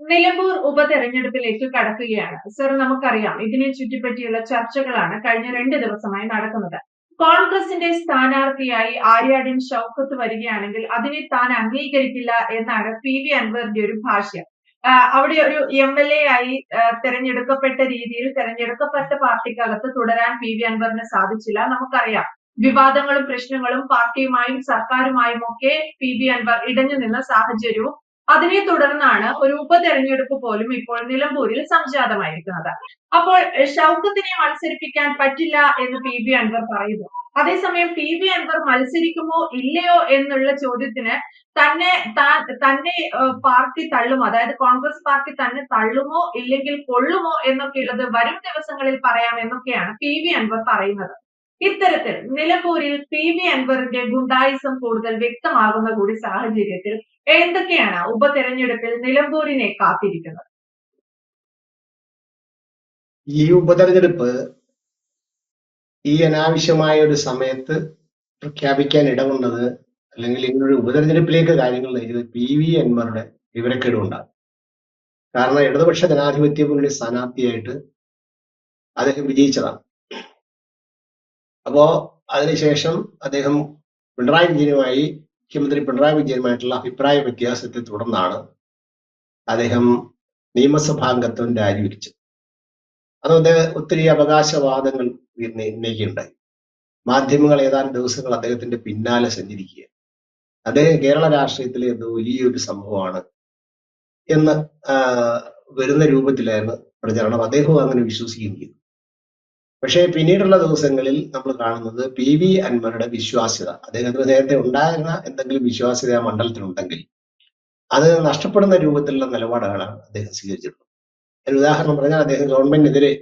നിലമ്പൂർ ഉപതെരഞ്ഞെടുപ്പിലേക്ക് കടക്കുകയാണ്. സർ നമുക്കറിയാം. ഇതിനെ ചുറ്റിപ്പറ്റിയുള്ള ചർച്ചകളാണ് കഴിഞ്ഞ രണ്ട് ദിവസമായി നടക്കുന്നത്. കോൺഗ്രസിന്റെ സ്ഥാനാർത്ഥിയായി ആര്യാടിൻ ഷൗക്കത്ത് വരികയാണെങ്കിൽ അതിനെ താൻ അംഗീകരിക്കില്ല എന്നാണ് പി വി അൻവറിന്റെ ഒരു ഭാഷ്യം. അവിടെ ഒരു എം എൽ എ ആയി തെരഞ്ഞെടുക്കപ്പെട്ട രീതിയിൽ തെരഞ്ഞെടുക്കപ്പെട്ട പാർട്ടിക്കകത്ത് തുടരാൻ പി വി അൻവറിന് സാധിച്ചില്ല. നമുക്കറിയാം. വിവാദങ്ങളും പ്രശ്നങ്ങളും പാർട്ടിയുമായും സർക്കാരുമായും ഒക്കെ പി വി അൻവർ ഇടഞ്ഞു നിന്ന സാഹചര്യവും അതിനെ തുടർന്നാണ് ഒരു ഉപതെരഞ്ഞെടുപ്പ് പോലും ഇപ്പോൾ നിലമ്പൂരിൽ സംജാതമായിരിക്കുന്നത്. അപ്പോൾ ഷൗക്കത്തിനെ മത്സരിപ്പിക്കാൻ പറ്റില്ല എന്ന് പി ബി അൻവർ പറയുന്നു. അതേസമയം പി ബി അൻവർ മത്സരിക്കുമോ ഇല്ലയോ എന്നുള്ള ചോദ്യത്തിന് തന്നെ താൻ തന്നെ പാർട്ടി തള്ളുമോ അതായത് കോൺഗ്രസ് പാർട്ടി തന്നെ തള്ളുമോ ഇല്ലെങ്കിൽ കൊള്ളുമോ എന്നൊക്കെയുള്ളത് വരും ദിവസങ്ങളിൽ പറയാം എന്നൊക്കെയാണ് പി വി അൻവർ പറയുന്നത്. ഇത്തരത്തിൽ നിലമ്പൂരിൽ പി വി അൻവറിന്റെ ഗുണ്ടായിസം കൂടുതൽ വ്യക്തമാകുന്ന കൂടി സാഹചര്യത്തിൽ എന്തൊക്കെയാണ് ഉപതെരഞ്ഞെടുപ്പിൽ നിലമ്പൂരിനെ കാത്തിരിക്കുന്നത്? ഈ ഉപതെരഞ്ഞെടുപ്പ് ഈ അനാവശ്യമായ ഒരു സമയത്ത് പ്രഖ്യാപിക്കാൻ ഇടകൊണ്ടത് അല്ലെങ്കിൽ ഇങ്ങനൊരു ഉപതെരഞ്ഞെടുപ്പിലേക്ക് കാര്യങ്ങൾ നയിച്ചത് പി വി അൻവറുടെ വിവരക്കേടുകൊണ്ടാണ്. കാരണം ഇടതുപക്ഷ ജനാധിപത്യ മുന്നണി സ്ഥാനാർത്ഥിയായിട്ട് അദ്ദേഹം വിജയിച്ചതാണ്. അപ്പോ അതിനുശേഷം അദ്ദേഹം പിണറായി വിജയനുമായി മുഖ്യമന്ത്രി പിണറായി വിജയനുമായിട്ടുള്ള അഭിപ്രായ വ്യത്യാസത്തെ തുടർന്നാണ് അദ്ദേഹം നിയമസഭാംഗത്വം രാജിവെച്ചത്. അത് അദ്ദേഹം ഒത്തിരി അവകാശവാദങ്ങൾ ഉന്നയിക്കുകയുണ്ടായി. മാധ്യമങ്ങൾ ഏതാനും ദിവസങ്ങൾ അദ്ദേഹത്തിന്റെ പിന്നാലെ സഞ്ചരിക്കുക അദ്ദേഹം കേരള രാഷ്ട്രീയത്തിലെ എന്തോ വലിയൊരു സംഭവമാണ് എന്ന് വരുന്ന രൂപത്തിലായിരുന്നു പ്രചരണം. അദ്ദേഹവും അങ്ങനെ വിശ്വസിക്കുകയും ചെയ്തു. പക്ഷേ പിന്നീടുള്ള ദിവസങ്ങളിൽ നമ്മൾ കാണുന്നത് പി വി അൻവറുടെ വിശ്വാസ്യത. അദ്ദേഹത്തിന് നേരത്തെ ഉണ്ടായിരുന്ന എന്തെങ്കിലും വിശ്വാസ്യത ആ മണ്ഡലത്തിലുണ്ടെങ്കിൽ അത് നഷ്ടപ്പെടുന്ന രൂപത്തിലുള്ള നിലപാടുകളാണ് അദ്ദേഹം സ്വീകരിച്ചിട്ടുള്ളത്. ഒരു ഉദാഹരണം പറഞ്ഞാൽ അദ്ദേഹം ഗവൺമെന്റിനെതിരെ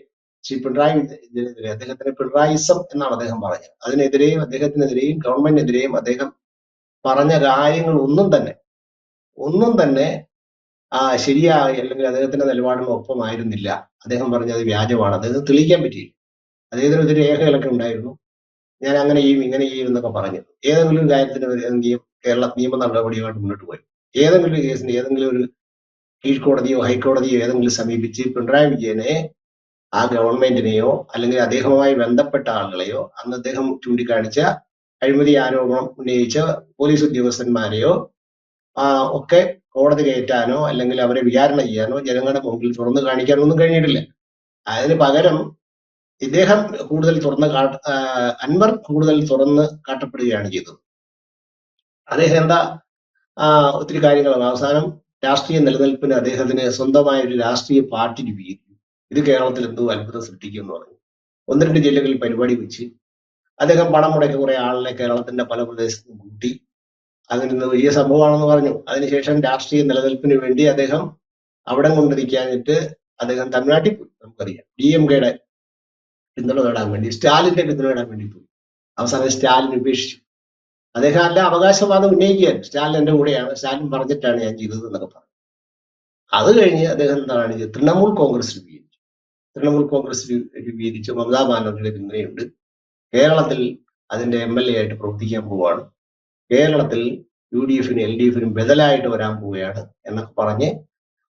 ശ്രീ പിണറായി ഇതിനെതിരെ അദ്ദേഹത്തിന് പിണറായിസം എന്നാണ് അദ്ദേഹം പറഞ്ഞത്. അതിനെതിരെയും അദ്ദേഹത്തിനെതിരെയും ഗവൺമെന്റിനെതിരെയും അദ്ദേഹം പറഞ്ഞ കാര്യങ്ങൾ ഒന്നും തന്നെ ഒന്നും തന്നെ ആ ശരിയായി അല്ലെങ്കിൽ അദ്ദേഹത്തിന്റെ നിലപാടിന് ഒപ്പമായിരുന്നില്ല അദ്ദേഹം പറഞ്ഞത് വ്യാജമാണ്. അദ്ദേഹം തെളിയിക്കാൻ പറ്റിയില്ല. അദ്ദേഹത്തിന് ഒരു രേഖകളൊക്കെ ഉണ്ടായിരുന്നു. ഞാൻ അങ്ങനെ ചെയ്യും ഇങ്ങനെ ചെയ്യും എന്നൊക്കെ പറഞ്ഞു. ഏതെങ്കിലും കാര്യത്തിന് എന്ത് ചെയ്യും കേരള നിയമ നടപടിയുമായിട്ട് മുന്നോട്ട് പോയി. ഏതെങ്കിലും കേസിന് ഏതെങ്കിലും ഒരു കീഴ്ക്കോടതിയോ ഹൈക്കോടതിയോ ഏതെങ്കിലും സമീപിച്ച് പിണറായി വിജയനെ ആ ഗവൺമെന്റിനെയോ അല്ലെങ്കിൽ അദ്ദേഹവുമായി ബന്ധപ്പെട്ട ആളുകളെയോ അന്ന് അദ്ദേഹം ചൂണ്ടിക്കാണിച്ച അഴിമതി ആരോപണം ഉന്നയിച്ച പോലീസ് ഉദ്യോഗസ്ഥന്മാരെയോ ഒക്കെ കോടതി കയറ്റാനോ അല്ലെങ്കിൽ അവരെ വിചാരണ ചെയ്യാനോ ജനങ്ങളുടെ മുമ്പിൽ തുറന്നു കാണിക്കാനോ ഒന്നും കഴിഞ്ഞിട്ടില്ല. അതിന് പകരം ഇദ്ദേഹം കൂടുതൽ തുറന്ന് അൻവർ കൂടുതൽ തുറന്ന് കാട്ടപ്പെടുകയാണ് ചെയ്തത്. അദ്ദേഹം എന്താ ഒത്തിരി കാര്യങ്ങൾ അവസാനം രാഷ്ട്രീയ നിലനിൽപ്പിന് അദ്ദേഹത്തിന് സ്വന്തമായ ഒരു രാഷ്ട്രീയ പാർട്ടി രൂപീകരിച്ചു. ഇത് കേരളത്തിൽ എന്തോ അത്ഭുതം സൃഷ്ടിക്കും എന്ന് പറഞ്ഞു. ഒന്ന് രണ്ട് ജില്ലകളിൽ പരിപാടി വെച്ച് അദ്ദേഹം പണം മുടക്കി കുറെ ആളിനെ കേരളത്തിന്റെ പല പ്രദേശത്തും കൂട്ടി. അതിന് വലിയ സംഭവമാണെന്ന് പറഞ്ഞു. അതിനുശേഷം രാഷ്ട്രീയ നിലനിൽപ്പിന് വേണ്ടി അദ്ദേഹം അവിടം കൊണ്ടിരിക്കാനിട്ട് അദ്ദേഹം തമിഴ്നാട്ടിൽ പോയി. നമുക്കറിയാം. ഡി എം കെയുടെ പിന്തുണ നേടാൻ വേണ്ടി സ്റ്റാലിന്റെ പിന്തുണ നേടാൻ വേണ്ടി പോയി. അവസാനം സ്റ്റാലിൻ ഉപേക്ഷിച്ചു. അദ്ദേഹം അല്ല അവകാശവാദം ഉന്നയിക്കുകയാണ് സ്റ്റാലിൻ എന്റെ കൂടെയാണ്. സ്റ്റാലിൻ പറഞ്ഞിട്ടാണ് ഞാൻ ചെയ്തത് എന്നൊക്കെ പറഞ്ഞു. അത് കഴിഞ്ഞ് അദ്ദേഹം എന്താണ് ചെയ്തത്? തൃണമൂൽ കോൺഗ്രസ് രൂപീകരിച്ചു. തൃണമൂൽ കോൺഗ്രസ് രൂപീകരിച്ച് മമതാ ബാനർജിയുടെ പിന്തുണയുണ്ട്. കേരളത്തിൽ അതിന്റെ എം എൽ എ ആയിട്ട് പ്രവർത്തിക്കാൻ പോവുകയാണ് കേരളത്തിൽ യു ഡി എഫിനും എൽ ഡി എഫിനും ബദലായിട്ട് വരാൻ പോവുകയാണ് എന്നൊക്കെ പറഞ്ഞ്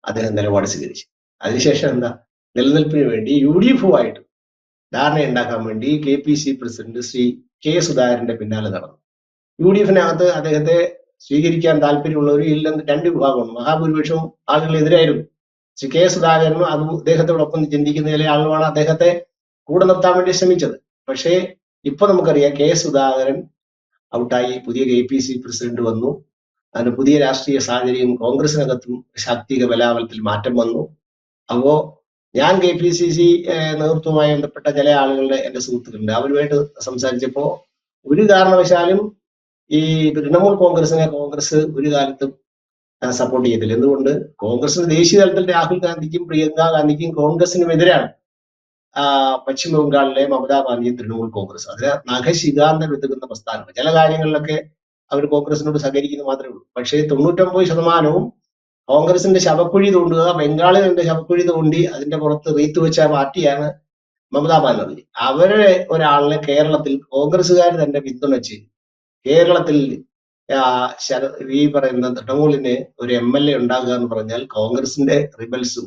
അദ്ദേഹം നിലപാട് സ്വീകരിച്ചു. അതിനുശേഷം എന്താ? നിലനിൽപ്പിന് വേണ്ടി യു ഡി എഫുമായിട്ട് ധാരണ ഉണ്ടാക്കാൻ വേണ്ടി K P C president Shri K സുധാകരന്റെ പിന്നാലെ നടന്നു. യു ഡി എഫിനകത്ത് അദ്ദേഹത്തെ സ്വീകരിക്കാൻ താല്പര്യമുള്ളവർ ഇല്ലെന്ന് രണ്ട് വിഭാഗമാണ്. മഹാഭൂരിപക്ഷവും ആളുകളെതിരായിരുന്നു. ശ്രീ കെ സുധാകരനും അത് അദ്ദേഹത്തോടൊപ്പം ചിന്തിക്കുന്ന ചില ആളുകളാണ് അദ്ദേഹത്തെ കൂടെ നിർത്താൻ വേണ്ടി ശ്രമിച്ചത്. പക്ഷേ ഇപ്പൊ നമുക്കറിയാം കെ സുധാകരൻ ഔട്ടായി. പുതിയ കെ പി സി പ്രസിഡന്റ് വന്നു. അതിന് പുതിയ രാഷ്ട്രീയ സാഹചര്യം കോൺഗ്രസിനകത്തും ശാക്തിക ബലാബലത്തിൽ മാറ്റം വന്നു. അപ്പോ ഞാൻ കെ പി സി സി നേതൃത്വവുമായി ബന്ധപ്പെട്ട ചില ആളുകളുടെ എന്റെ സുഹൃത്തുക്കളുണ്ട്. അവരുമായിട്ട് സംസാരിച്ചപ്പോൾ ഒരു കാരണവശാലും ഈ തൃണമൂൽ കോൺഗ്രസിനെ കോൺഗ്രസ് ഒരു കാലത്തും സപ്പോർട്ട് ചെയ്തില്ല. എന്തുകൊണ്ട്? കോൺഗ്രസിന് ദേശീയ തലത്തിൽ രാഹുൽ ഗാന്ധിക്കും പ്രിയങ്ക ഗാന്ധിക്കും കോൺഗ്രസിനും എതിരാണ് പശ്ചിമ ബംഗാളിലെ മമതാ ഗാന്ധി തൃണമൂൽ കോൺഗ്രസ്. അതിന് നഖശികാന്തം എത്തുന്ന പ്രസ്ഥാനം ചില കാര്യങ്ങളിലൊക്കെ അവർ കോൺഗ്രസിനോട് സഹകരിക്കുന്നു മാത്രമേ ഉള്ളൂ. പക്ഷേ തൊണ്ണൂറ്റൊമ്പത് ശതമാനവും കോൺഗ്രസിന്റെ ശവക്കുഴി തോണ്ടുക എന്റെ ശവക്കുഴി തോണ്ടി അതിന്റെ പുറത്ത് റീത്ത് വെച്ച പാർട്ടിയാണ് മമതാ ബാനർജി. അവരെ ഒരാളിനെ കേരളത്തിൽ കോൺഗ്രസ്സുകാർ തന്നെ പിന്തുണച്ച് കേരളത്തിൽ ഈ പറയുന്ന തൃണമൂലിന് ഒരു എം എൽ എ ഉണ്ടാകുക എന്ന് പറഞ്ഞാൽ കോൺഗ്രസിന്റെ റിബൽസും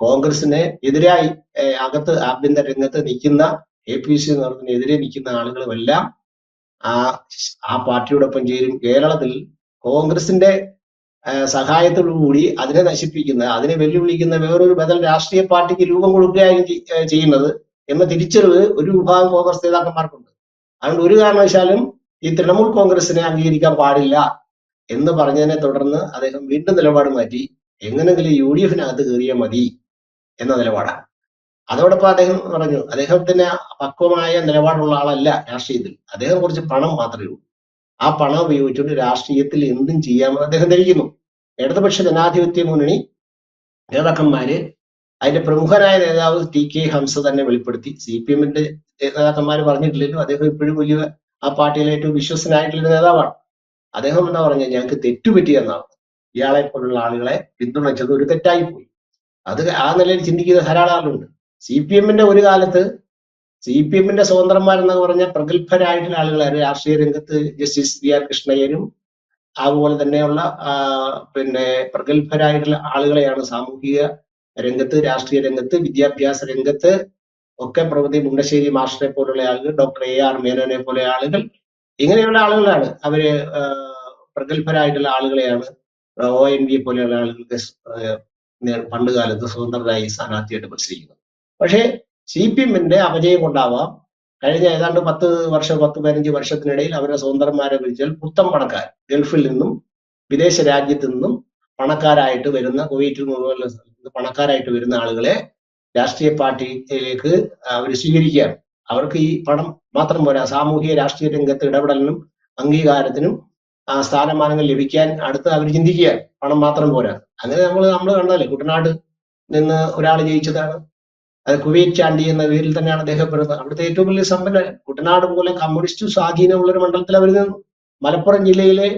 കോൺഗ്രസിനെ എതിരായി അകത്ത് ആഭ്യന്തര രംഗത്ത് നിൽക്കുന്ന എ പി സി നേതൃത്വത്തിനെതിരെ നിൽക്കുന്ന ആളുകളുമെല്ലാം ആ ആ പാർട്ടിയോടൊപ്പം ചേരും. കേരളത്തിൽ കോൺഗ്രസിന്റെ സഹായത്തോടുകൂടി അതിനെ നശിപ്പിക്കുന്ന അതിനെ വെല്ലുവിളിക്കുന്ന വേറൊരു ബദൽ രാഷ്ട്രീയ പാർട്ടിക്ക് രൂപം കൊടുക്കുകയാണ് ചെയ്യുന്നത് എന്ന തിരിച്ചറിവ് ഒരു വിഭാഗം കോൺഗ്രസ് നേതാക്കന്മാർക്കുണ്ട്. അതുകൊണ്ട് ഒരു കാരണവശാലും ഈ തൃണമൂൽ കോൺഗ്രസിനെ അംഗീകരിക്കാൻ പാടില്ല എന്ന് പറഞ്ഞതിനെ തുടർന്ന് അദ്ദേഹം വീണ്ടും നിലപാട് മാറ്റി എങ്ങനെങ്കിലും യു ഡി എഫിനകത്ത് കയറിയാൽ മതി എന്ന നിലപാടാണ്. അതോടൊപ്പം അദ്ദേഹം പറഞ്ഞു അദ്ദേഹത്തിന് പക്വമായ നിലപാടുള്ള ആളല്ല രാഷ്ട്രീയത്തിൽ. അദ്ദേഹം കുറച്ച് പണം മാത്രമേ ഉള്ളൂ. ആ പണം ഉപയോഗിച്ചുകൊണ്ട് രാഷ്ട്രീയത്തിൽ എന്തും ചെയ്യാമെന്ന് അദ്ദേഹം ധരിക്കുന്നു. ഇടതുപക്ഷ ജനാധിപത്യ മുന്നണി നേതാക്കന്മാര് അതിന്റെ പ്രമുഖരായ നേതാവ് ടി കെ ഹംസ തന്നെ വെളിപ്പെടുത്തി. സി പി എമ്മിന്റെ നേതാക്കന്മാര് പറഞ്ഞിട്ടില്ലല്ലോ. അദ്ദേഹം ഇപ്പോഴും വലിയ ആ പാർട്ടിയിലെ ഏറ്റവും വിശ്വസനായിട്ടുള്ള നേതാവാണ്. അദ്ദേഹം എന്താ പറഞ്ഞാൽ ഞങ്ങൾക്ക് തെറ്റുപറ്റിയെന്നാണ് ഇയാളെ പോലുള്ള ആളുകളെ പിന്തുണച്ചത് ഒരു തെറ്റായി പോയി. അത് ആ നിലയിൽ ചിന്തിക്കുന്ന ധാരാളം ആളുണ്ട് സി പി എമ്മിന്റെ ഒരു കാലത്ത് സി പി എമ്മിന്റെ സ്വതന്ത്രന്മാരെന്ന് പറഞ്ഞ പ്രഗത്ഭരായിട്ടുള്ള ആളുകളായിരുന്നു രാഷ്ട്രീയ രംഗത്ത് ജസ്റ്റിസ് വി ആർ കൃഷ്ണയ്യരും അതുപോലെ തന്നെയുള്ള പിന്നെ പ്രഗത്ഭരായിട്ടുള്ള ആളുകളെയാണ് സാമൂഹിക രംഗത്ത് രാഷ്ട്രീയ രംഗത്ത് വിദ്യാഭ്യാസ രംഗത്ത് ഒക്കെ പ്രവൃത്തി മുണ്ടശ്ശേരി മാഷിനെ പോലുള്ള ആളുകൾ ഡോക്ടർ എ ആർ മേനോനെ പോലെ ആളുകൾ ഇങ്ങനെയുള്ള ആളുകളാണ് അവർ പ്രഗത്ഭരായിട്ടുള്ള ആളുകളെയാണ് ഒ എൻ വി പോലെയുള്ള ആളുകൾക്ക് പണ്ട് കാലത്ത് സ്വതന്ത്രരായി സ്ഥാനാർത്ഥിയായിട്ട് മത്സരിക്കുന്നത്. പക്ഷേ സി പി എമ്മിന്റെ അപജയം കൊണ്ടാവാം. കഴിഞ്ഞ ഏതാണ്ട് പത്ത് വർഷം പത്ത് പതിനഞ്ച് വർഷത്തിനിടയിൽ അവരുടെ സ്വതന്ത്രന്മാരെ വിളിച്ചാൽ പുത്തം പണക്കാർ. ഗൾഫിൽ നിന്നും വിദേശ രാജ്യത്തു നിന്നും പണക്കാരായിട്ട് വരുന്ന കുവൈറ്റിൽ നിന്ന് പണക്കാരായിട്ട് വരുന്ന ആളുകളെ രാഷ്ട്രീയ പാർട്ടിയിലേക്ക് അവർ സ്വീകരിക്കുകയാണ്. അവർക്ക് ഈ പണം മാത്രം പോരാ. സാമൂഹിക രാഷ്ട്രീയ രംഗത്ത് ഇടപെടലിനും അംഗീകാരത്തിനും ആ സ്ഥാനമാനങ്ങൾ ലഭിക്കാൻ അടുത്ത് അവർ ചിന്തിക്കുകയാണ്. പണം മാത്രം പോരാ. അങ്ങനെ നമ്മൾ നമ്മൾ കണ്ടതല്ലേ കുട്ടനാട് നിന്ന് ഒരാൾ ജയിച്ചതാണ്. അത് കുവൈറ്റ് ചാണ്ടി എന്ന പേരിൽ തന്നെയാണ് അദ്ദേഹം പെടുന്നത് അവിടുത്തെ ഏറ്റവും വലിയ സമ്പന്നൻ കുട്ടനാട് പോലെ കമ്മ്യൂണിസ്റ്റ് സ്വാധീനമുള്ള ഒരു മണ്ഡലത്തിൽ അവർ നിന്നു മലപ്പുറം ജില്ലയിലെ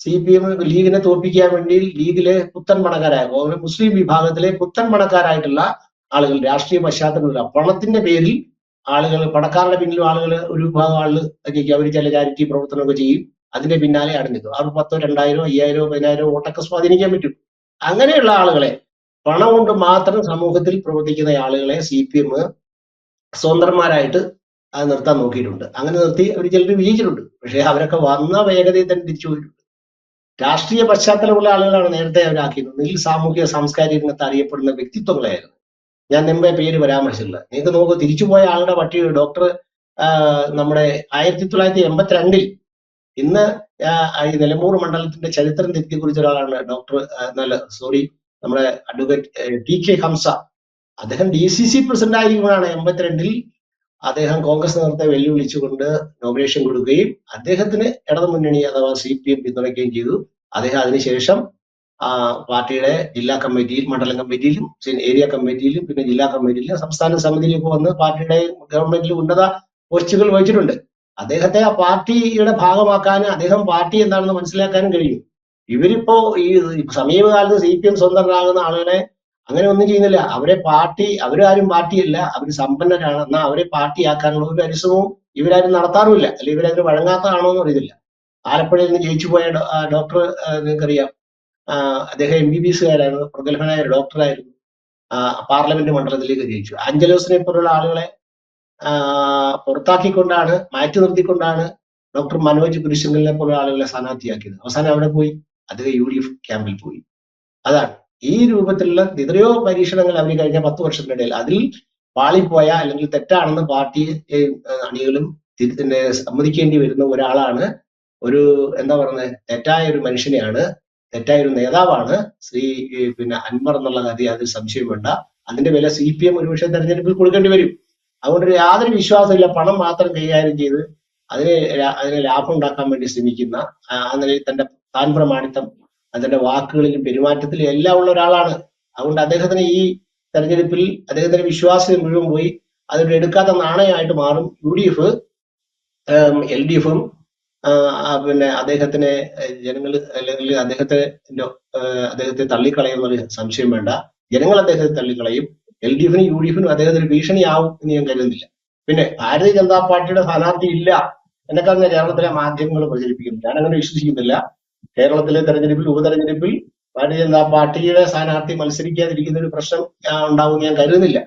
സി പി എം ലീഗിനെ തോൽപ്പിക്കാൻ വേണ്ടി ലീഗിലെ പുത്തൻ പണക്കാരായ മുസ്ലിം വിഭാഗത്തിലെ പുത്തൻ പണക്കാരായിട്ടുള്ള ആളുകൾ രാഷ്ട്രീയ പശ്ചാത്തലമില്ല പണത്തിന്റെ പേരിൽ ആളുകൾ പണക്കാരുടെ പിന്നിലും ആളുകൾ ഒരു വിഭാഗം ആളുകൾ അവർ ചില ചാരിറ്റി പ്രവർത്തനമൊക്കെ ചെയ്യും. അതിന്റെ പിന്നാലെ അടഞ്ഞിരിക്കും അവർ പത്തോ രണ്ടായിരോ അയ്യായിരോ പതിനായിരോ വോട്ടൊക്കെ സ്വാധീനിക്കാൻ പറ്റും. അങ്ങനെയുള്ള ആളുകളെ പണം കൊണ്ട് മാത്രം സമൂഹത്തിൽ പ്രവർത്തിക്കുന്ന ആളുകളെ സി പി എം സ്വതന്ത്രന്മാരായിട്ട് അത് നിർത്താൻ നോക്കിയിട്ടുണ്ട്. അങ്ങനെ നിർത്തി അവർ ചിലർ വിജയിച്ചിട്ടുണ്ട്. പക്ഷേ അവരൊക്കെ വന്ന വേഗതയിൽ തന്നെ തിരിച്ചു പോയിട്ടുണ്ട്. രാഷ്ട്രീയ പശ്ചാത്തലമുള്ള ആളുകളാണ് നേരത്തെ അവരാക്കിയിരുന്നത് ഈ സാമൂഹിക സാംസ്കാരിക രംഗത്ത് അറിയപ്പെടുന്ന വ്യക്തിത്വങ്ങളായിരുന്നു. ഞാൻ മുമ്പേ പേര് പരാമർശിച്ചില്ല. നിങ്ങൾക്ക് നോക്കൂ തിരിച്ചുപോയ ആളുടെ പട്ടിക ഡോക്ടർ നമ്മുടെ ആയിരത്തി തൊള്ളായിരത്തി എൺപത്തിരണ്ടിൽ ഇന്ന് ഈ നിലമ്പൂർ മണ്ഡലത്തിന്റെ ചരിത്രം തെറ്റിയെ കുറിച്ച ഒരാളാണ് ഡോക്ടർ നല്ല സോറി നമ്മുടെ അഡ്വക്കേറ്റ് ടി കെ ഹംസ അദ്ദേഹം ഡി സി സി പ്രസിഡന്റ് ആയിരിക്കുമ്പോഴാണ് എൺപത്തിരണ്ടിൽ അദ്ദേഹം കോൺഗ്രസ് നേതൃത്വത്തെ വെല്ലുവിളിച്ചുകൊണ്ട് നോമിനേഷൻ കൊടുക്കുകയും അദ്ദേഹത്തിന് ഇടതു മുന്നണി അഥവാ സി പി എം പിന്തുണയ്ക്കുകയും ചെയ്തു. അദ്ദേഹം അതിനുശേഷം പാർട്ടിയുടെ ജില്ലാ കമ്മിറ്റിയിൽ മണ്ഡലം കമ്മിറ്റിയിലും ഏരിയ കമ്മിറ്റിയിലും പിന്നെ ജില്ലാ കമ്മിറ്റിയിലും സംസ്ഥാന സമിതിയിലൊക്കെ വന്ന് പാർട്ടിയുടെ ഗവൺമെന്റിൽ ഉന്നത പോസ്റ്റുകൾ വഹിച്ചിട്ടുണ്ട്. അദ്ദേഹത്തെ ആ പാർട്ടിയുടെ ഭാഗമാക്കാനും അദ്ദേഹം പാർട്ടി എന്താണെന്ന് മനസ്സിലാക്കാനും കഴിയും. ഇവരിപ്പോ ഈ സമീപകാലത്ത് സി പി എം സ്വതന്ത്രരാകുന്ന ആളുകളെ അങ്ങനെ ഒന്നും ചെയ്യുന്നില്ല. അവരെ പാർട്ടി അവരാരും പാർട്ടിയല്ല. അവർ സമ്പന്നരാണ്. എന്നാൽ അവരെ പാർട്ടിയാക്കാനുള്ള ഒരു പരിശ്രമവും ഇവരാരും നടത്താറുമില്ല. അല്ലെങ്കിൽ ഇവരതിന് വഴങ്ങാത്തതാണോ എന്ന് അറിയത്തില്ല. ആലപ്പുഴയിൽ നിന്ന് ജയിച്ചു പോയ ഡോക്ടർ നിങ്ങൾക്കറിയാം. അദ്ദേഹം എം ബി ബി എസുകാരായിരുന്നു പ്രഗത്ഭനായ ഒരു ഡോക്ടറായിരുന്നു. പാർലമെന്റ് മണ്ഡലത്തിലേക്ക് ജയിച്ചു. അഞ്ചലോസിനെ പോലുള്ള ആളുകളെ പുറത്താക്കിക്കൊണ്ടാണ് മാറ്റി നിർത്തിക്കൊണ്ടാണ് ഡോക്ടർ മനോജ് കുരിശങ്കലിനെ പോലുള്ള ആളുകളെ സ്ഥാനാർത്ഥിയാക്കിയത്. അവസാനം അവിടെ പോയി. അദ്ദേഹം യു ഡി എഫ് ക്യാമ്പിൽ പോയി. അതാണ്. ഈ രൂപത്തിലുള്ള എത്രയോ പരീക്ഷണങ്ങൾ അവർ കഴിഞ്ഞ പത്ത് വർഷത്തിനിടയിൽ അതിൽ പാളിപ്പോയ അല്ലെങ്കിൽ തെറ്റാണെന്ന് പാർട്ടി അണികളും പിന്നെ സമ്മതിക്കേണ്ടി വരുന്ന ഒരാളാണ് ഒരു എന്താ പറയുന്നത് തെറ്റായ ഒരു മനുഷ്യനെയാണ് തെറ്റായ ഒരു നേതാവാണ് ശ്രീ പിന്നെ അൻവർ എന്നുള്ള കാര്യം അതിൽ സംശയം വേണ്ട. അതിന്റെ വില സി പി എം ഒരുപക്ഷെ തെരഞ്ഞെടുപ്പിൽ കൊടുക്കേണ്ടി വരും. അതുകൊണ്ട് യാതൊരു വിശ്വാസമില്ല പണം മാത്രം കൈകാര്യം ചെയ്ത് അതിനെ അതിനെ ലാഭം ഉണ്ടാക്കാൻ വേണ്ടി ശ്രമിക്കുന്ന ആ നിലയിൽ തന്റെ താൻ പ്രമാണിത്തം. അതിന്റെ വാക്കുകളിലും പെരുമാറ്റത്തിലും എല്ലാം ഉള്ള ഒരാളാണ്. അതുകൊണ്ട് അദ്ദേഹത്തിന് ഈ തെരഞ്ഞെടുപ്പിൽ അദ്ദേഹത്തിന്റെ വിശ്വാസം മുഴുവൻ പോയി അതൊരു എടുക്കാത്ത നാണയമായിട്ട് മാറും. U D F L D എഫും പിന്നെ അദ്ദേഹത്തിനെ ജനങ്ങൾ അല്ലെങ്കിൽ അദ്ദേഹത്തെ അദ്ദേഹത്തെ അദ്ദേഹത്തെ തള്ളിക്കളയുന്നൊരു സംശയം വേണ്ട. ജനങ്ങൾ അദ്ദേഹത്തെ തള്ളിക്കളയും. എൽ ഡി എഫിനും യു ഡി എഫിനും അദ്ദേഹത്തിന് ഭീഷണിയാവും എന്ന് ഞാൻ കരുതുന്നില്ല. പിന്നെ ഭാരതീയ ജനതാ പാർട്ടിയുടെ സ്ഥാനാർത്ഥി ഇല്ല. എന്നൊക്കെ കേരളത്തിലെ മാധ്യമങ്ങൾ പ്രചരിപ്പിക്കുന്നു. ഞാൻ അങ്ങനെ വിശ്വസിക്കുന്നില്ല. കേരളത്തിലെ തെരഞ്ഞെടുപ്പിൽ ഉപതെരഞ്ഞെടുപ്പിൽ ഭാരതീയ ജനതാ പാർട്ടിയുടെ സ്ഥാനാർത്ഥി മത്സരിക്കാതിരിക്കുന്ന ഒരു പ്രശ്നം ഉണ്ടാവും ഞാൻ കരുതുന്നില്ല.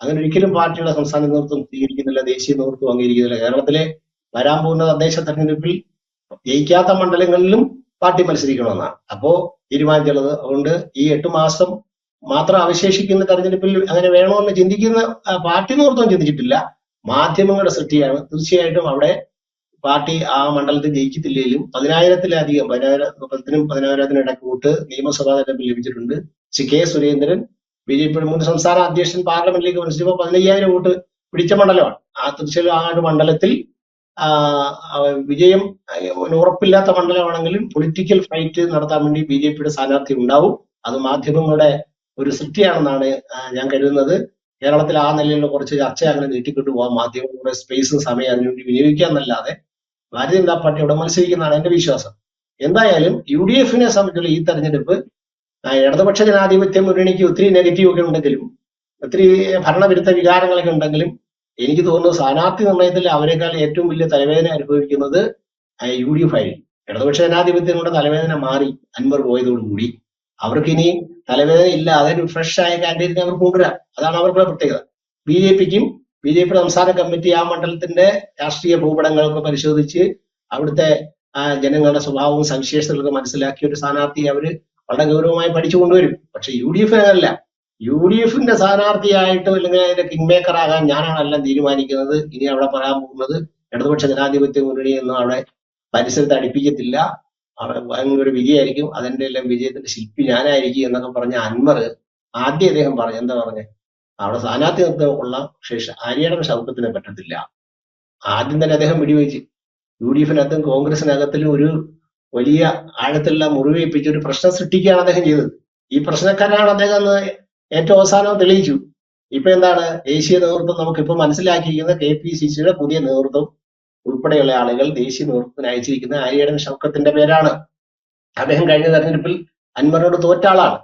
അങ്ങനെ ഒരിക്കലും പാർട്ടിയുടെ സംസ്ഥാന നേതൃത്വം സ്വീകരിക്കുന്നില്ല ദേശീയ നേതൃത്വം അംഗീകരിക്കുന്നില്ല. കേരളത്തിലെ വരാൻ പോകുന്ന തദ്ദേശ തെരഞ്ഞെടുപ്പിൽ ജയിക്കാത്ത മണ്ഡലങ്ങളിലും പാർട്ടി മത്സരിക്കണമെന്നാണ്. അപ്പോ തീരുമാനിച്ചുള്ളത് അതുകൊണ്ട് ഈ എട്ട് മാസം മാത്രം അവശേഷിക്കുന്ന തെരഞ്ഞെടുപ്പിൽ അങ്ങനെ വേണമെന്ന് ചിന്തിക്കുന്ന പാർട്ടി നേതൃത്വം ചിന്തിച്ചിട്ടില്ല. മാധ്യമങ്ങളുടെ സൃഷ്ടിയാണ്. തീർച്ചയായിട്ടും അവിടെ പാർട്ടി ആ മണ്ഡലത്തിൽ ജയിക്കത്തില്ലെങ്കിലും പതിനായിരത്തിലധികം പതിനായിരം പത്തിനും പതിനായിരത്തിനും ഇടയ്ക്ക് വോട്ട് നിയമസഭാ തെരഞ്ഞെടുപ്പിൽ ലഭിച്ചിട്ടുണ്ട്. Shri K Surendran B J പിയുടെ മുൻ സംസ്ഥാന അധ്യക്ഷൻ പാർലമെന്റിലേക്ക് മത്സരിച്ചപ്പോൾ പതിനയ്യായിരം വോട്ട് പിടിച്ച മണ്ഡലമാണ്. ആ തീർച്ചയായും ആ ഒരു മണ്ഡലത്തിൽ വിജയം ഉറപ്പില്ലാത്ത മണ്ഡലമാണെങ്കിലും പൊളിറ്റിക്കൽ ഫൈറ്റ് നടത്താൻ വേണ്ടി ബി ജെ പിയുടെ സ്ഥാനാർത്ഥി ഉണ്ടാവും. അത് മാധ്യമങ്ങളുടെ ഒരു സൃഷ്ടിയാണെന്നാണ് ഞാൻ കരുതുന്നത്. കേരളത്തിൽ ആ നിലയിലുള്ള കുറച്ച് ചർച്ച അങ്ങനെ നീട്ടിക്കൊണ്ടു പോകാം മാധ്യമങ്ങളുടെ സ്പേസും സമയം അതിനുവേണ്ടി വിനിയോഗിക്കാന്നല്ലാതെ ഭാരതീയ ജനതാ പാർട്ടി അവിടെ മത്സരിക്കുന്നതാണ് എന്റെ വിശ്വാസം. എന്തായാലും യു ഡി എഫിനെ സംബന്ധിച്ചുള്ള ഈ തെരഞ്ഞെടുപ്പ് ഇടതുപക്ഷ ജനാധിപത്യ മുന്നണിക്ക് ഒത്തിരി നെഗറ്റീവ് ഒക്കെ ഉണ്ടെങ്കിലും ഒത്തിരി ഭരണവിരുദ്ധ വികാരങ്ങളൊക്കെ ഉണ്ടെങ്കിലും എനിക്ക് തോന്നുന്നു സ്ഥാനാർത്ഥി നിർണയത്തിൽ അവരെക്കാൾ ഏറ്റവും വലിയ തലവേദന അനുഭവിക്കുന്നത് യു ഡി എഫ് ആയിരിക്കും. ഇടതുപക്ഷ ജനാധിപത്യങ്ങളുടെ തലവേദന മാറി അൻവർ പോയതോടുകൂടി. അവർക്ക് ഇനി തലവേദന ഇല്ല. ഒരു ഫ്രഷ് ആയ കാൻഡിഡേറ്റിനെ അവർ കൊണ്ടുവരാം. അതാണ് അവർക്കുള്ള പ്രത്യേകത. ബി ജെ പിക്കും ബി ജെ പി സംസ്ഥാന കമ്മിറ്റി ആ മണ്ഡലത്തിന്റെ രാഷ്ട്രീയ ഭൂപടങ്ങളൊക്കെ പരിശോധിച്ച് അവിടുത്തെ ജനങ്ങളുടെ സ്വഭാവവും സവിശേഷതകളൊക്കെ മനസ്സിലാക്കി ഒരു സ്ഥാനാർത്ഥി അവർ വളരെ ഗൗരവമായി പഠിച്ചു കൊണ്ടുവരും പക്ഷെ യു ഡി എഫ് അല്ല യു ഡി എഫിന്റെ സ്ഥാനാർത്ഥിയായിട്ട് അല്ലെങ്കിൽ അതിന്റെ കിങ് മേക്കർ ആകാൻ ഞാനാണ് എല്ലാം തീരുമാനിക്കുന്നത്. ഇനി അവിടെ പറയാൻ പോകുന്നത് ഇടതുപക്ഷ ജനാധിപത്യ മുന്നണി എന്നും അവിടെ പരിസരത്ത് അടുപ്പിക്കത്തില്ല. അവിടെ ഭയങ്കര വിജയമായിരിക്കും അതിന്റെ എല്ലാം വിജയത്തിന്റെ ശില്പി ഞാനായിരിക്കും എന്നൊക്കെ പറഞ്ഞ അൻവർ ആദ്യം അദ്ദേഹം പറഞ്ഞു. എന്താ പറഞ്ഞത് അവിടെ സ്ഥാനാർത്ഥി ഉള്ള ശേഷം ആര്യയുടെ ശബ്ദത്തിന് പറ്റത്തില്ല. ആദ്യം തന്നെ അദ്ദേഹം വെടിവെച്ച്. യു ഡി എഫിനകത്തും കോൺഗ്രസിനകത്തിലും ഒരു വലിയ ആഴത്തിലുള്ള മുറിവേൽപ്പിച്ച് ഒരു പ്രശ്നം സൃഷ്ടിക്കുകയാണ് അദ്ദേഹം ചെയ്തത്. ഈ പ്രശ്നക്കാരാണ് അദ്ദേഹം അന്ന് ഏറ്റവും അവസാനം തെളിയിച്ചു. ഇപ്പൊ എന്താണ്? ദേശീയ നേതൃത്വം നമുക്ക് ഇപ്പൊ മനസ്സിലാക്കിയിരിക്കുന്ന കെ പി സി സിയുടെ പുതിയ നേതൃത്വം ഉൾപ്പെടെയുള്ള ആളുകൾ ദേശീയ നേതൃത്വത്തിന് അയച്ചിരിക്കുന്ന ആര്യടൻ ഷൗക്കത്തിന്റെ പേരാണ്. അദ്ദേഹം കഴിഞ്ഞ തെരഞ്ഞെടുപ്പിൽ അൻവറിനോട് തോറ്റ ആളാണ്.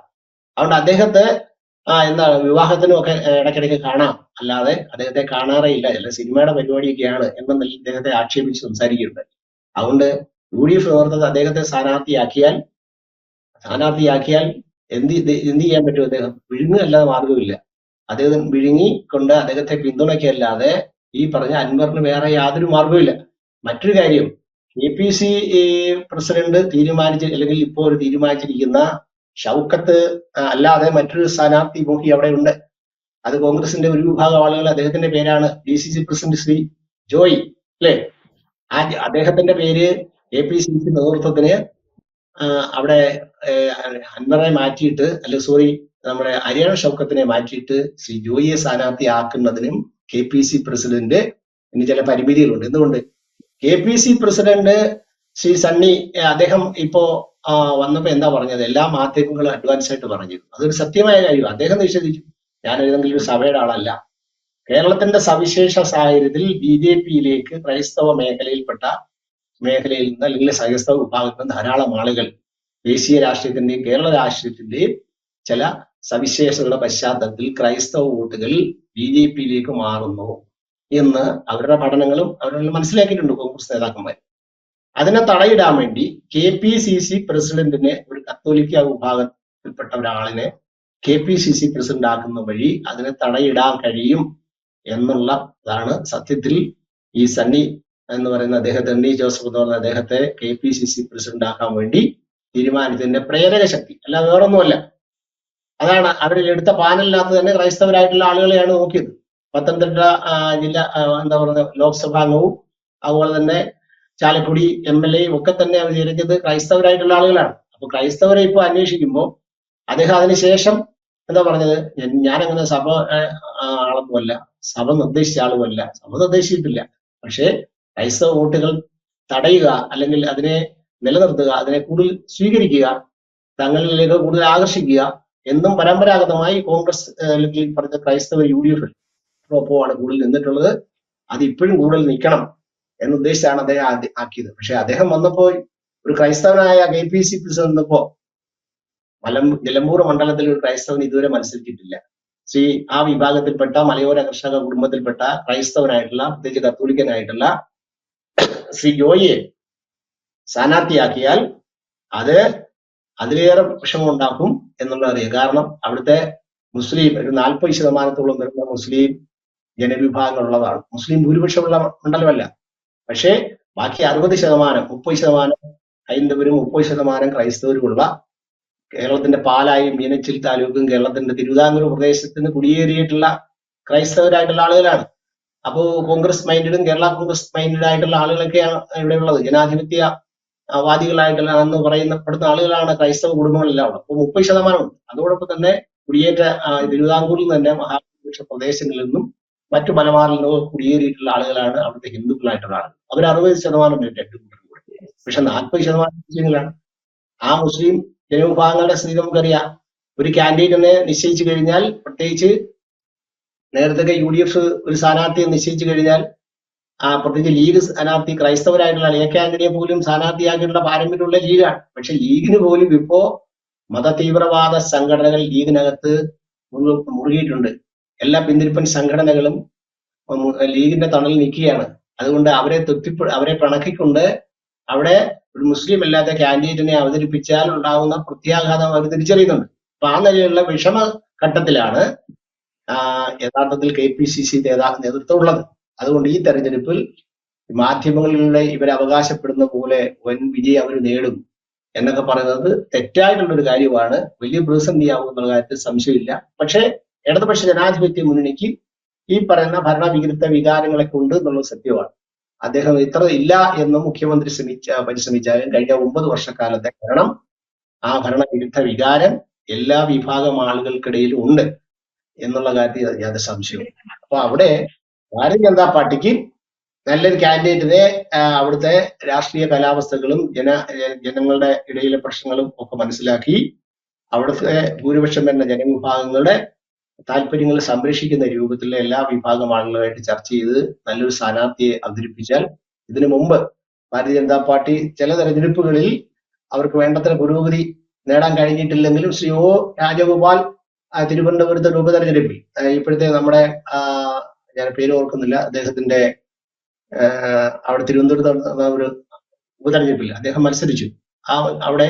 അതുകൊണ്ട് അദ്ദേഹത്തെ ആ എന്താണ്? വിവാഹത്തിനും ഒക്കെ ഇടയ്ക്കിടയ്ക്ക് കാണാം. അല്ലാതെ അദ്ദേഹത്തെ കാണാറേ ഇല്ല അല്ല സിനിമയുടെ പരിപാടിയൊക്കെയാണ് എന്ന നിലയിൽ അദ്ദേഹത്തെ ആക്ഷേപിച്ച് സംസാരിക്കുന്നുണ്ട് അതുകൊണ്ട് യു ഡി എഫ് നേതൃത്വത്തെ അദ്ദേഹത്തെ സ്ഥാനാർത്ഥിയാക്കിയാൽ സ്ഥാനാർത്ഥിയാക്കിയാൽ എന്ത് എന്ത് ചെയ്യാൻ പറ്റും അദ്ദേഹം? വിഴുങ്ങല്ലാതെ മാർഗമില്ല അദ്ദേഹം വിഴുങ്ങിക്കൊണ്ട് അദ്ദേഹത്തെ പിന്തുണയ്ക്കല്ലാതെ ഈ പറഞ്ഞ അൻവറിന് വേറെ യാതൊരു മാർഗവുമില്ല മറ്റൊരു കാര്യം കെ പി സി പ്രസിഡന്റ് തീരുമാനിച്ച് അല്ലെങ്കിൽ ഇപ്പോൾ തീരുമാനിച്ചിരിക്കുന്ന ഷൗക്കത്ത് അല്ലാതെ മറ്റൊരു സ്ഥാനാർത്ഥി അവിടെ ഉണ്ട്. അത് കോൺഗ്രസിന്റെ ഒരു വിഭാഗം ആളുകൾ അദ്ദേഹത്തിന്റെ പേരാണ് D C C president Shri Joy അല്ലെ? ആ അദ്ദേഹത്തിന്റെ പേര് എ പി സി സി നേതൃത്വത്തിന് അവിടെ അൻവറെ മാറ്റിയിട്ട് അല്ല സോറി നമ്മുടെ ഹരിയാണ ഷൗക്കത്തിനെ മാറ്റിയിട്ട് ശ്രീ ജോയിയെ സ്ഥാനാർത്ഥി ആക്കുന്നതിനും കെ പി സി പ്രസിഡന്റ് ഇനി ചില പരിമിതികളുണ്ട്. എന്തുകൊണ്ട്? K P C president Shri Sunny അദ്ദേഹം ഇപ്പോ വന്നപ്പോ എന്താ പറഞ്ഞത്? എല്ലാ മാധ്യമങ്ങളും അഡ്വാൻസ് ആയിട്ട് പറഞ്ഞു അതൊരു സത്യമായ കാര്യം അദ്ദേഹം നിഷേധിച്ചു. ഞാൻ ഏതെങ്കിലും ഒരു സഭയുടെ ആളല്ല. കേരളത്തിന്റെ സവിശേഷ സാഹചര്യത്തിൽ ബി ജെ പിയിലേക്ക് ക്രൈസ്തവ മേഖലയിൽപ്പെട്ട മേഖലയിൽ നിന്ന് അല്ലെങ്കിൽ ക്രൈസ്തവ വിഭാഗത്തിൽ നിന്ന് ധാരാളം ആളുകൾ ദേശീയ രാഷ്ട്രീയത്തിന്റെയും കേരള രാഷ്ട്രീയത്തിന്റെയും ചില സവിശേഷതകളുടെ പശ്ചാത്തലത്തിൽ ക്രൈസ്തവ വോട്ടുകൾ ബി ജെ പിയിലേക്ക് മാറുന്നു എന്ന് അവരുടെ പഠനങ്ങളും അവരെല്ലാം മനസ്സിലാക്കിയിട്ടുണ്ട് കോൺഗ്രസ് നേതാക്കന്മാർ. അതിനെ തടയിടാൻ വേണ്ടി കെ പി സി സി പ്രസിഡന്റിനെ ഒരു കത്തോലിക്ക വിഭാഗത്തിൽപ്പെട്ട ഒരാളിനെ K P C C president ആക്കുന്ന വഴി അതിനെ തടയിടാൻ കഴിയും എന്നുള്ളതാണ് സത്യത്തിൽ ഈ സണ്ണി എന്ന് പറയുന്ന അദ്ദേഹത്തെ എണ്ണി ജോസഫ് എന്ന് പറയുന്ന അദ്ദേഹത്തെ K P C C president ആക്കാൻ വേണ്ടി തീരുമാനിച്ചതിന്റെ പ്രേരക ശക്തി. അല്ല വേറൊന്നുമല്ല. അതാണ് അവരിൽ എടുത്ത പാനലിനകത്ത് തന്നെ ക്രൈസ്തവരായിട്ടുള്ള ആളുകളെയാണ് നോക്കിയത്. പത്തനംതിട്ട ജില്ല എന്താ പറയുക ലോക്സഭാംഗവും അതുപോലെ തന്നെ ചാലക്കുടി എം എൽ എയും ഒക്കെ തന്നെ അവർ തിരഞ്ഞത് ക്രൈസ്തവരായിട്ടുള്ള ആളുകളാണ്. അപ്പൊ ക്രൈസ്തവരെ ഇപ്പൊ അന്വേഷിക്കുമ്പോൾ അദ്ദേഹം അതിനുശേഷം എന്താ പറഞ്ഞത്? അങ്ങനെ സഭ ആളൊന്നുമല്ല സഭ നിർദ്ദേശിച്ച ആളുമല്ല സഭ നിർദ്ദേശിച്ചിട്ടില്ല. പക്ഷേ ക്രൈസ്തവ വോട്ടുകൾ തടയുക അല്ലെങ്കിൽ അതിനെ നിലനിർത്തുക അതിനെ കൂടുതൽ സ്വീകരിക്കുക തങ്ങളിലേക്ക് കൂടുതൽ ആകർഷിക്കുക എന്നും പരമ്പരാഗതമായി കോൺഗ്രസ് അല്ലെങ്കിൽ പറഞ്ഞ ക്രൈസ്തവ യു ഡി എഫ് ഒപ്പമാണ് കൂടുതൽ നിന്നിട്ടുള്ളത്. അത് ഇപ്പോഴും കൂടുതൽ നിൽക്കണം. എന്നുദ്ദേശിച്ചാണ് അദ്ദേഹം ആക്കിയത്. പക്ഷെ അദ്ദേഹം വന്നപ്പോൾ ഒരു ക്രൈസ്തവനായ കെ. പി. സി. പ്രസിഡന്റ് വന്നപ്പോ മലം നിലമ്പൂർ മണ്ഡലത്തിൽ ഒരു ക്രൈസ്തവൻ ഇതുവരെ മത്സരിച്ചിട്ടില്ല. ശ്രീ ആ വിഭാഗത്തിൽപ്പെട്ട മലയോര കർഷക കുടുംബത്തിൽപ്പെട്ട ക്രൈസ്തവനായിട്ടുള്ള പ്രത്യേകിച്ച് കത്തോലിക്കനായിട്ടുള്ള ശ്രീ ജോയിയെ സ്ഥാനാർത്ഥിയാക്കിയാൽ അത് അതിലേറെ വിഷമമുണ്ടാക്കും എന്നുള്ളത് അറിയാം. കാരണം അവിടുത്തെ മുസ്ലിം ഒരു നാൽപ്പത് ശതമാനത്തോളം വരുന്ന മുസ്ലിം ജനവിഭാഗങ്ങളുള്ളതാണ്. മുസ്ലിം ഭൂരിപക്ഷമുള്ള മണ്ഡലമല്ല. പക്ഷേ ബാക്കി അറുപത് ശതമാനം മുപ്പത് ശതമാനം ഹൈന്ദവരും മുപ്പത് ശതമാനം ക്രൈസ്തവരുമുള്ള കേരളത്തിന്റെ പാലായും മീനച്ചിൽ താലൂക്കും കേരളത്തിന്റെ തിരുവിതാംകൂർ പ്രദേശത്തിന് കുടിയേറിയിട്ടുള്ള ക്രൈസ്തവരായിട്ടുള്ള ആളുകളാണ്. അപ്പോൾ കോൺഗ്രസ് മൈൻഡും കേരള കോൺഗ്രസ് മൈൻഡഡ് ആയിട്ടുള്ള ആളുകളൊക്കെയാണ് ഇവിടെ ഉള്ളത് ജനാധിപത്യ വാദികളായിട്ടുള്ള എന്ന് പറയുന്നപ്പെടുന്ന ആളുകളാണ് ക്രൈസ്തവ കുടുംബങ്ങളെല്ലാം ഉള്ളത്. അപ്പോൾ മുപ്പത് ശതമാനമുണ്ട്. അതോടൊപ്പം തന്നെ കുടിയേറ്റ തിരുവിതാംകൂറിൽ തന്നെ മഹാഭൂരിപക്ഷ പ്രദേശങ്ങളിൽ നിന്നും മറ്റു മലബാറിലോ കുടിയേറിയിട്ടുള്ള ആളുകളാണ് അവിടുത്തെ ഹിന്ദുക്കളായിട്ടുള്ള ആളുകൾ. അവർ അറുപത് ശതമാനം പേര് രണ്ടു കൂട്ടരും കൂടെ പക്ഷെ നാൽപ്പത് ശതമാനം മുസ്ലിങ്ങളാണ്. ആ മുസ്ലിം ജനവിഭാഗങ്ങളുടെ സ്ഥിതി നമുക്കറിയാം. ഒരു കാൻഡിഡേറ്റിനെ നിശ്ചയിച്ചു കഴിഞ്ഞാൽ പ്രത്യേകിച്ച് നേരത്തെ യു ഡി എഫ് ഒരു സ്ഥാനാർത്ഥിയെ നിശ്ചയിച്ചു കഴിഞ്ഞാൽ ആ പ്രത്യേകിച്ച് ലീഗ് സ്ഥാനാർത്ഥി ക്രൈസ്തവരായിട്ടുള്ള എ കെ ആന്റണിയെ പോലും സ്ഥാനാർത്ഥിയാക്കിയിട്ടുള്ള പാരമ്പര്യമുള്ള ലീഗാണ്. പക്ഷെ ലീഗിന് പോലും ഇപ്പോ മതതീവ്രവാദ സംഘടനകൾ ലീഗിനകത്ത് മുറു- മുറുകിയിട്ടുണ്ട്. എല്ലാ പിന്തിരിപ്പൻ സംഘടനകളും ലീഗിന്റെ തണലിൽ നിൽക്കുകയാണ്. അതുകൊണ്ട് അവരെ തൃപ്തിപ്പെ അവരെ പിണക്കിക്കൊണ്ട് അവിടെ ഒരു മുസ്ലിം അല്ലാത്ത കാൻഡിഡേറ്റിനെ അവതരിപ്പിച്ചാൽ ഉണ്ടാകുന്ന പ്രത്യാഘാതം അവർ തിരിച്ചറിയുന്നുണ്ട്. അപ്പൊ ആ നിലയിലുള്ള വിഷമ ഘട്ടത്തിലാണ് യഥാർത്ഥത്തിൽ കെ പി സി സി നേതാ നേതൃത്വം ഉള്ളത്. അതുകൊണ്ട് ഈ തെരഞ്ഞെടുപ്പിൽ മാധ്യമങ്ങളിലൂടെ ഇവർ അവകാശപ്പെടുന്ന പോലെ വൻ വിജയം അവർ നേടും എന്നൊക്കെ പറയുന്നത് തെറ്റായിട്ടുള്ള ഒരു കാര്യമാണ്. വലിയ പ്രതിസന്ധിയാവും എന്നുള്ള കാര്യത്തിൽ സംശയമില്ല. പക്ഷേ ഇടതുപക്ഷ ജനാധിപത്യ മുന്നണിക്ക് ഈ പറയുന്ന ഭരണവികൃത വികാരങ്ങളൊക്കെ ഉണ്ട് എന്നുള്ളത് സത്യമാണ്. അദ്ദേഹം ഇത്ര ഇല്ല എന്നും മുഖ്യമന്ത്രി ശ്രമിച്ച പരിശ്രമിച്ചാലും കഴിഞ്ഞ ഒമ്പത് വർഷക്കാലത്തെ കാരണം ആ ഭരണവിരുദ്ധ വികാരം എല്ലാ വിഭാഗം ആളുകൾക്കിടയിലും ഉണ്ട് എന്നുള്ള കാര്യത്തിൽ യാതൊരു സംശയവും അപ്പൊ അവിടെ ഭാരതീയ ജനതാ പാർട്ടിക്ക് നല്ലൊരു കാൻഡിഡേറ്റിനെ അവിടുത്തെ രാഷ്ട്രീയ കലാവസ്ഥകളും ജന ജനങ്ങളുടെ ഇടയിലെ പ്രശ്നങ്ങളും ഒക്കെ മനസ്സിലാക്കി അവിടുത്തെ ഭൂരിപക്ഷം വരുന്ന ജനവിഭാഗങ്ങളുടെ താല്പര്യങ്ങൾ സംരക്ഷിക്കുന്ന രൂപത്തിലുള്ള എല്ലാ വിഭാഗം ആളുകളുമായിട്ട് ചർച്ച ചെയ്ത് നല്ലൊരു സ്ഥാനാർത്ഥിയെ അവതരിപ്പിച്ചാൽ ഇതിനു മുമ്പ് ഭാരതീയ ജനതാ പാർട്ടി ചില തെരഞ്ഞെടുപ്പുകളിൽ അവർക്ക് വേണ്ടത്ര പുരോഗതി നേടാൻ കഴിഞ്ഞിട്ടില്ലെങ്കിലും ശ്രീ ഒ രാജഗോപാൽ തിരുവനന്തപുരത്തെ ഉപതെരഞ്ഞെടുപ്പിൽ തെരഞ്ഞെടുപ്പിൽ ഇപ്പോഴത്തെ നമ്മുടെ ഞാൻ പേര് ഓർക്കുന്നില്ല അദ്ദേഹത്തിന്റെ അവിടെ തിരുവനന്തപുരത്ത് നടന്ന ഒരു ഉപതെരഞ്ഞെടുപ്പിൽ അദ്ദേഹം മത്സരിച്ചു. ആ അവിടെ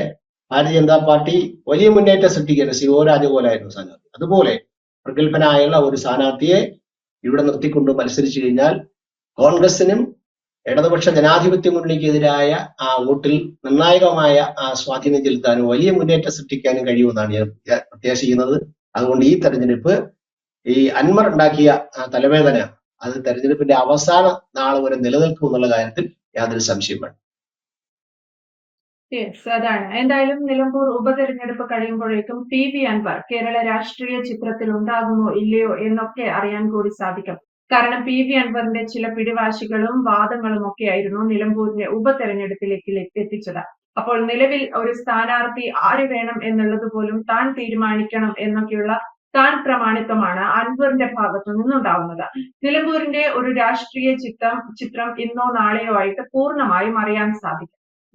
ഭാരതീയ ജനതാ പാർട്ടി വലിയ മുന്നേറ്റം സൃഷ്ടിക്കുകയാണ് ശ്രീ ഒ രാജഗോപാലായിരുന്നു സ്ഥാനാർത്ഥി. അതുപോലെ പ്രഗത്ഭനായുള്ള ഒരു സ്ഥാനാർത്ഥിയെ ഇവിടെ നിർത്തിക്കൊണ്ട് മത്സരിച്ചു കഴിഞ്ഞാൽ കോൺഗ്രസിനും ഇടതുപക്ഷ ജനാധിപത്യ മുന്നണിക്കെതിരായ ആ വോട്ടിൽ നിർണായകമായ ആ സ്വാധീനം ചെലുത്താനും വലിയ മുന്നേറ്റം സൃഷ്ടിക്കാനും കഴിയുമെന്നാണ് ഞാൻ പ്രത്യാശിക്കുന്നത്. അതുകൊണ്ട് ഈ തെരഞ്ഞെടുപ്പ് ഈ അൻമർ ഉണ്ടാക്കിയ തലവേദന അത് തെരഞ്ഞെടുപ്പിന്റെ അവസാന നാൾ വരെ നിലനിൽക്കും എന്നുള്ള കാര്യത്തിൽ യാതൊരു സംശയം വേണ്ട യെസ് അതാണ്. എന്തായാലും നിലമ്പൂർ ഉപതെരഞ്ഞെടുപ്പ് കഴിയുമ്പോഴേക്കും പി വി അൻവർ കേരള രാഷ്ട്രീയ ചിത്രത്തിൽ ഉണ്ടാകുമോ ഇല്ലയോ എന്നൊക്കെ അറിയാൻ കൂടി സാധിക്കും. കാരണം പി വി അൻവറിന്റെ ചില പിടിവാശികളും വാദങ്ങളും ഒക്കെ ആയിരുന്നു നിലമ്പൂരിന്റെ ഉപതെരഞ്ഞെടുപ്പിലേക്ക് എത്തിച്ചത്. അപ്പോൾ നിലവിൽ ഒരു സ്ഥാനാർത്ഥി ആര് വേണം എന്നുള്ളത് പോലും താൻ തീരുമാനിക്കണം എന്നൊക്കെയുള്ള താൻ പ്രമാണിത്വമാണ് അൻവറിന്റെ ഭാഗത്തു നിന്നുണ്ടാവുന്നത്. നിലമ്പൂരിന്റെ ഒരു രാഷ്ട്രീയ ചിത്രം ചിത്രം ഇന്നോ നാളെയോ ആയിട്ട് പൂർണമായും അറിയാൻ സാധിക്കും.